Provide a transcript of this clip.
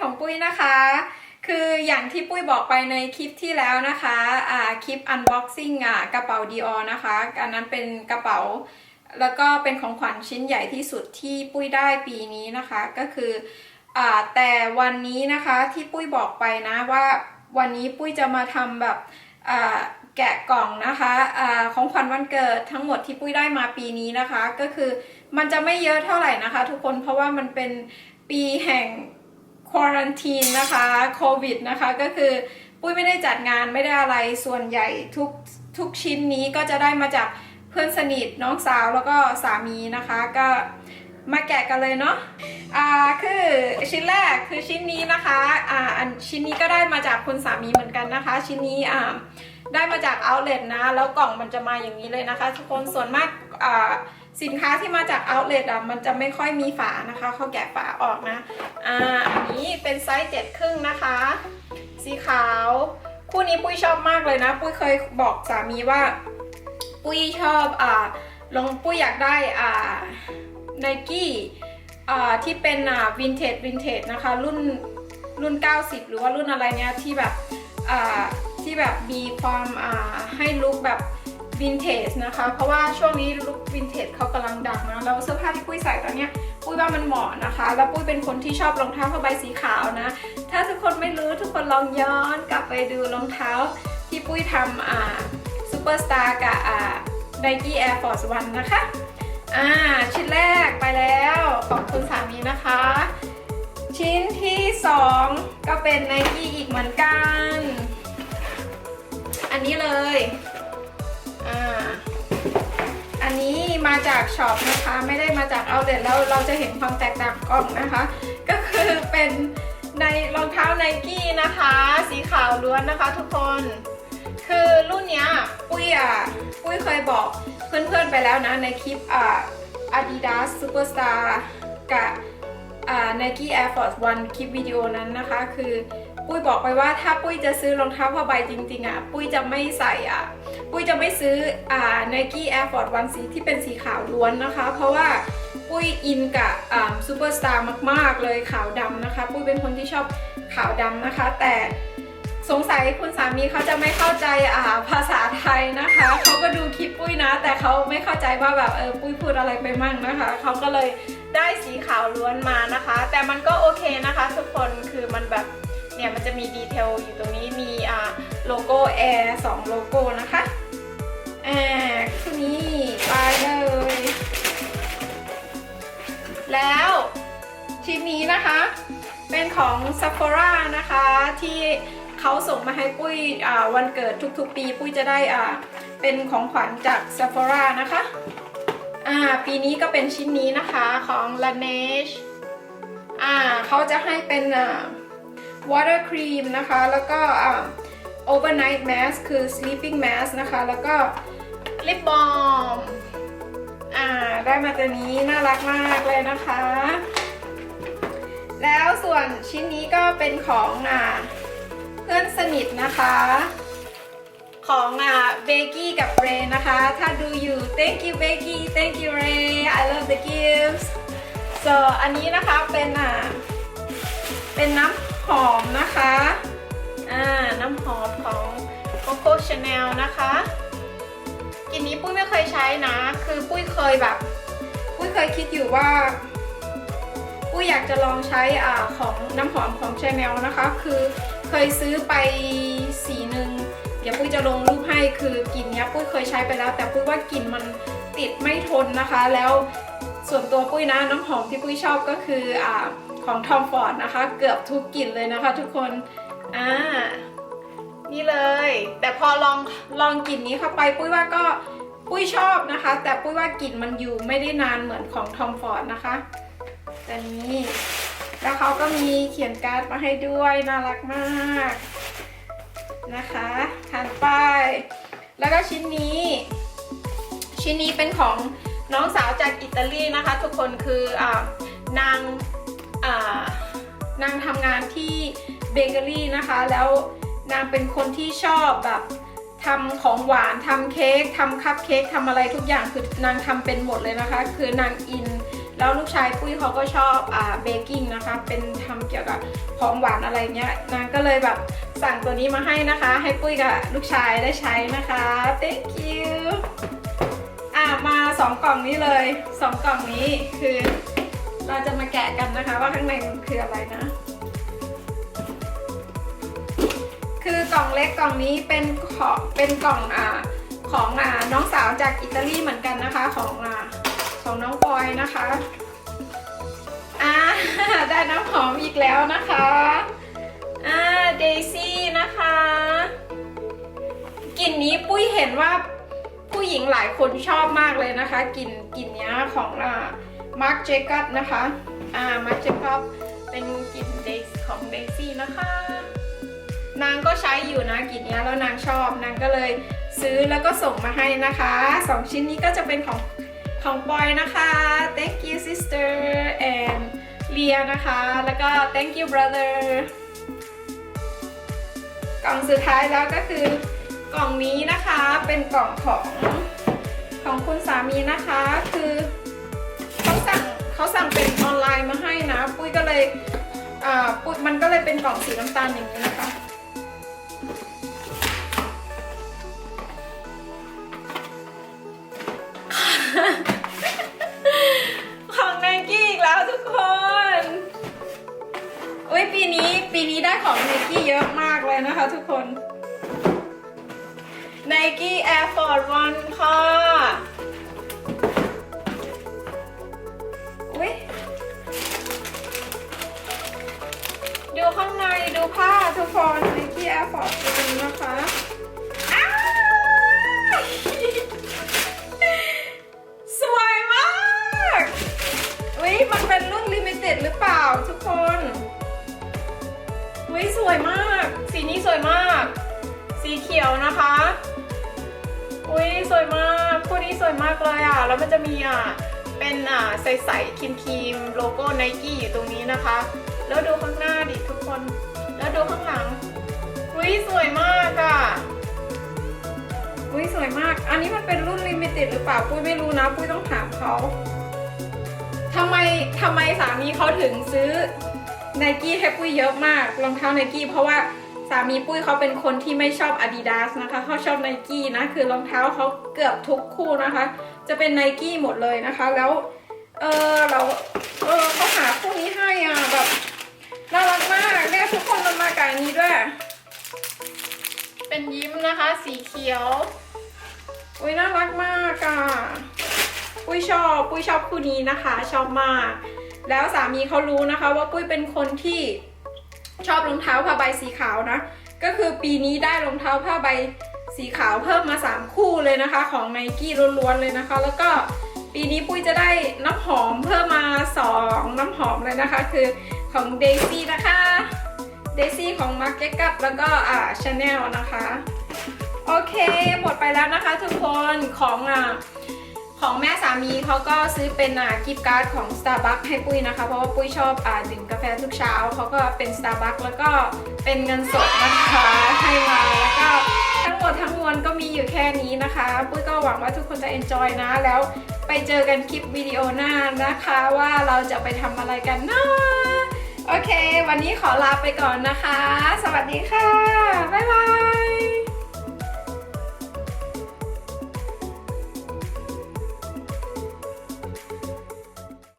ของปุ้ยนะคะ คืออย่างที่ปุ้ยบอกไปในคลิปที่แล้วนะคะอ่าคลิป unboxing อ่ากระเป๋า Dior นะคะอันนั้นเป็นกระเป๋า แล้วก็เป็นของขวัญชิ้นใหญ่ที่สุดที่ปุ้ยได้ปีนี้นะคะ ก็คืออ่าแต่วันนี้นะคะที่ปุ้ยบอกไปนะว่าวันนี้ปุ้ยจะมาทำแบบอ่าแกะกล่องนะคะอาของขวัญวันเกิดทั้งหมดที่ปุ้ยได้มาปีนี้นะคะ ก็คือมันจะไม่เยอะเท่าไหร่นะคะ ทุกคนเพราะว่ามันเป็นปีแห่ง ควอรันทีนนะคะโควิดนะคะก็คือปุ้ยไม่ได้จัดงานไม่ได้อะไรส่วนใหญ่ทุกทุกชิ้นนี้ก็จะได้มาจากเพื่อนสนิทน้องสาวแล้วก็สามีนะคะ ก็มาแกะกันเลยเนาะอ่าคือชิ้นแรกคือชิ้นนี้นะคะอ่าอันชิ้นนี้ก็ได้มาจากคุณสามีเหมือนกันนะคะ ชิ้นนี้อ่าได้มาจาก outlet นะ แล้วกล่องมันจะมาอย่างนี้เลยนะคะ ทุกคนส่วนมากอ่า สินค้าที่มาจาก outlet อะมันจะไม่ค่อยมีฝานะคะเขาแกะฝาออกนะอ่าอันนี้เป็นไซส์เจ็ดครึ่งนะคะ สีขาว คู่นี้ปุ้ยชอบมากเลยนะ ปุ้ยเคยบอกสามีว่า ปุ้ยชอบอ่าลองปุ้ยอยากได้อ่าไนกี้อ่าที่เป็นอ่าวินเทจวินเทจนะคะ รุ่นรุ่น 90 หรือว่ารุ่นอะไรเนี้ยที่แบบอ่าที่แบบมีความอ่าให้ลุคแบบ วินเทจนะคะ เพราะว่าช่วงนี้ลุควินเทจเขากำลังดังนะแล้วเสื้อผ้าที่ปุ้ยใส่ตอนนี้ปุ้ยว่ามันเหมาะนะคะ แล้วปุ้ยเป็นคนที่ชอบรองเท้าผ้าใบสีขาวนะ ถ้าทุกคนไม่รู้ทุกคนลองย้อนกลับไปดูรองเท้าที่ปุ้ยทำอ่าซูเปอร์สตาร์กับอ่า Nike Air Force One นะคะ อ่า ชิ้นแรกไปแล้วขอบคุณสามีนะคะ ชิ้นที่สองก็เป็น Nike อีกเหมือนกัน อันนี้เลย จากช็อปนะคะ ไม่ได้มาจากเอาเด็ดแล้วเราจะเห็นความแตกต่างกล่องนะคะ ก็คือเป็นในรองเท้าไนกี้นะคะ สีขาวล้วนนะคะทุกคน คือรุ่นเนี้ยปุ้ยอะปุ้ยเคยบอกเพื่อนๆไปแล้วนะ ในคลิปอ่า Adidas Superstar กับอ่า Nike Air Force One คลิปวิดีโอนั้นนะคะ คือปุ้ยบอกไปว่าถ้าปุ้ยจะซื้อรองเท้าผ้าใบจริงๆอะ ปุ้ยจะไม่ใส่อะ ปุ้ยจะไม่ซื้ออ่า Nike Air Force One สีที่เป็นสีขาวล้วนนะคะ เพราะว่าปุ้ยอินกับอ่าซูเปอร์สตาร์มาก ๆ เลยขาวดำนะคะ ปุ้ยเป็นคนที่ชอบขาวดำนะคะ แต่สงสัยคุณสามีเขาจะไม่เข้าใจอ่าภาษาไทยนะคะเขาก็ดูคลิปปุ้ยนะ แต่เขาไม่เข้าใจว่าแบบเออปุ้ยพูดอะไรไปมั่งนะคะเขาก็เลยได้สีขาวล้วนมานะคะ แต่มันก็โอเคนะคะ ทุกคนคือมันแบบ เนี่ยมันจะมีดีเทลอยู่ตรงนี้มีอ่าโลโก้ Air 2โลโก้นะคะอ่าคู่นี้ไปเลย แล้วชิ้นนี้นะคะ เป็นของ Sephora นะคะที่เขาส่งมาให้ปุ้ยอ่าวันเกิดทุกๆ ปี ปุ้ยจะได้อ่าเป็นของขวัญจาก Sephora นะคะอ่าปีนี้ก็เป็นชิ้นนี้นะคะของ Laneige อ่าเขาจะให้เป็นอ่า water cream นะคะ แล้วก็อ่า overnight mask คือ sleeping mask นะคะ แล้วก็ lip balm อ่า ได้มาตัวนี้น่ารักมากเลยนะคะ แล้วส่วนชิ้นนี้ก็เป็นของอ่าเพื่อนสนิทนะคะ ของอ่าเบกกี้กับเรย์นะคะ ถ้าดูอยู่ thank you Becky thank you Ray I love the gifts so อันนี้นะคะเป็นอ่าเป็นน้ำ หอมนะคะอ่าน้ำหอมของ Coco Chanel นะคะกลิ่นนี้ปุ้ยไม่เคยใช้นะ คือปุ้ยเคยแบบ ปุ้ยเคยคิดอยู่ว่า ปุ้ยอยากจะลองใช้อ่าของน้ำหอมของ Chanel นะคะ คือเคยซื้อไปสีหนึ่งเดี๋ยวปุ้ยจะลงรูปให้คือกลิ่นนี้ปุ้ยเคยใช้ไปแล้ว แต่ปุ้ยว่ากลิ่นมันติดไม่ทนนะคะ แล้วส่วนตัวปุ้ยนะน้ำหอมที่ปุ้ยชอบก็คืออ่า ของทอมฟอร์ดนะคะ เกือบทุกกลิ่นเลยนะคะทุกคน อ่า นี่เลย แต่พอลองลองกลิ่นนี้เข้าไปปุ้ยว่าก็ปุ้ยชอบนะคะ แต่ปุ้ยว่ากลิ่นมันอยู่ไม่ได้นานเหมือนของทอมฟอร์ดนะคะแต่นี้แล้วเขาก็มีเขียนการ์ดมาให้ด้วยน่ารักมากนะคะทานป้ายแล้วก็ชิ้นนี้ ชิ้นนี้เป็นของน้องสาวจากอิตาลีนะคะ ทุกคนคืออ่านาง นางทำงานที่เบเกอรี่นะคะ แล้วนางเป็นคนที่ชอบแบบทำของหวานทำเค้กทำคัพเค้กทำอะไรทุกอย่างคือนางทำเป็นหมดเลยนะคะ คือนางอิน แล้วลูกชายปุ้ยเขาก็ชอบอ่าเบกกิ้งนะคะ เป็นทำเกี่ยวกับของหวานอะไรเงี้ยนางก็เลยแบบสั่งตัวนี้มาให้นะคะ ให้ปุ้ยกับลูกชายได้ใช้นะคะ thank you อ่ามาสองกล่องนี้เลยสองกล่องนี้คือ เราจะมาแกะกันนะคะว่าข้างในมันคืออะไรนะ คือกล่องเล็กกล่องนี้เป็นของเป็นกล่องอ่าของอ่าน้องสาวจากอิตาลีเหมือนกันนะคะของอ่าของน้องปอยนะคะอ่าได้น้ำหอมอีกแล้วนะคะอ่าเดซี่นะคะกลิ่นนี้ปุ้ยเห็นว่าผู้หญิงหลายคนชอบมากเลยนะคะกลิ่นกลิ่นนี้ของอ่า มาร์คเจคับนะคะ อ่า มาร์คเจคับเป็นกลิ่นเดซของเดซี่นะคะ นางก็ใช้อยู่นะกลิ่นนี้แล้วนางชอบ นางก็เลยซื้อแล้วก็ส่งมาให้นะคะสองชิ้นนี้ก็จะเป็นของของปอยนะคะ thank you sister and เลียนะคะ แล้วก็ thank you brother กล่องสุดท้ายแล้วก็คือกล่องนี้นะคะเป็นกล่องของของคุณสามีนะคะคือ เขาสั่งเป็นออนไลน์มาให้นะ ปุ้ยก็เลยอ่าปุ้ยมันก็เลยเป็นกล่องสีน้ำตาลอย่างนี้นะคะ ของไนกี้อีกแล้วทุกคนอุ้ยปีนี้ปีนี้ได้ของไนกี้เยอะมากเลยนะคะทุกคน Nike Air Force One ค่ะ Nike Air Force One นะคะสวยมากวิมันเป็นรุ่นลิมิเต็ดหรือเปล่าทุกคนวิสวยมาก สีนี้สวยมาก สีเขียวนะคะอุ้ยสวยมากคู่นี้สวยมากเลยอะ แล้วมันจะมีอะ เป็นอ่าใสๆครีมครีมๆโลโก้ไนกี้อยู่ตรงนี้นะคะ อันนี้มันเป็นรุ่นลิมิเต็ดหรือเปล่าปุ้ยไม่รู้นะปุ้ยต้องถามเขาทำไมทำไมสามีเขาถึงซื้อไนกี้ให้ปุ้ยเยอะมากรองเท้าไนกี้เพราะว่าสามีปุ้ยเขาเป็นคนที่ไม่ชอบ Adidas นะคะเขาชอบไนกี้นะคือรองเท้าเขาเกือบทุกคู่นะคะ จะเป็นไนกี้หมดเลยนะคะ แล้วเออเราเออเขาหาคู่นี้ให้อะแบบน่ารักมากเนี่ยทุกคนมันมากับนี้ด้วย เป็นยิ้มนะคะ สีเขียว อุ้ยน่ารักมากอะปุ้ยชอบ ปุ้ยชอบคู่นี้นะคะ ชอบมาก แล้วสามีเขารู้นะคะว่าปุ้ยเป็นคนที่ชอบรองเท้าผ้าใบสีขาวนะ ก็คือปีนี้ได้รองเท้าผ้าใบสีขาวเพิ่มมา 3 คู่เลยนะคะ ของไนกี้ล้วนๆเลยนะคะ แล้วก็ปีนี้ปุ้ยจะได้น้ำหอมเพิ่มมา 2 น้ำหอมเลยนะคะ คือของ Daisy นะคะ Daisy ของ Marc Jacobs แล้วก็อ่า Chanel นะคะ โอเค หมดไปแล้วนะคะทุกคนของอะของแม่สามีเขาก็ซื้อเป็นอะกิฟต์การ์ดของ Starbucks ให้ปุ้ยนะคะ เพราะว่าปุ้ยชอบอ่าดื่มกาแฟทุกเช้าเขาก็เป็น Starbucks แล้วก็เป็นเงินสดนะคะให้มาแล้วก็ทั้งหมดทั้งมวลก็มีอยู่แค่นี้นะคะปุ้ยก็หวังว่าทุกคนจะ enjoy นะแล้วไปเจอกันคลิปวิดีโอหน้านะคะว่าเราจะไปทำอะไรกันนะโอเค วันนี้ขอลาไปก่อนนะคะ สวัสดีค่ะ บ๊ายบาย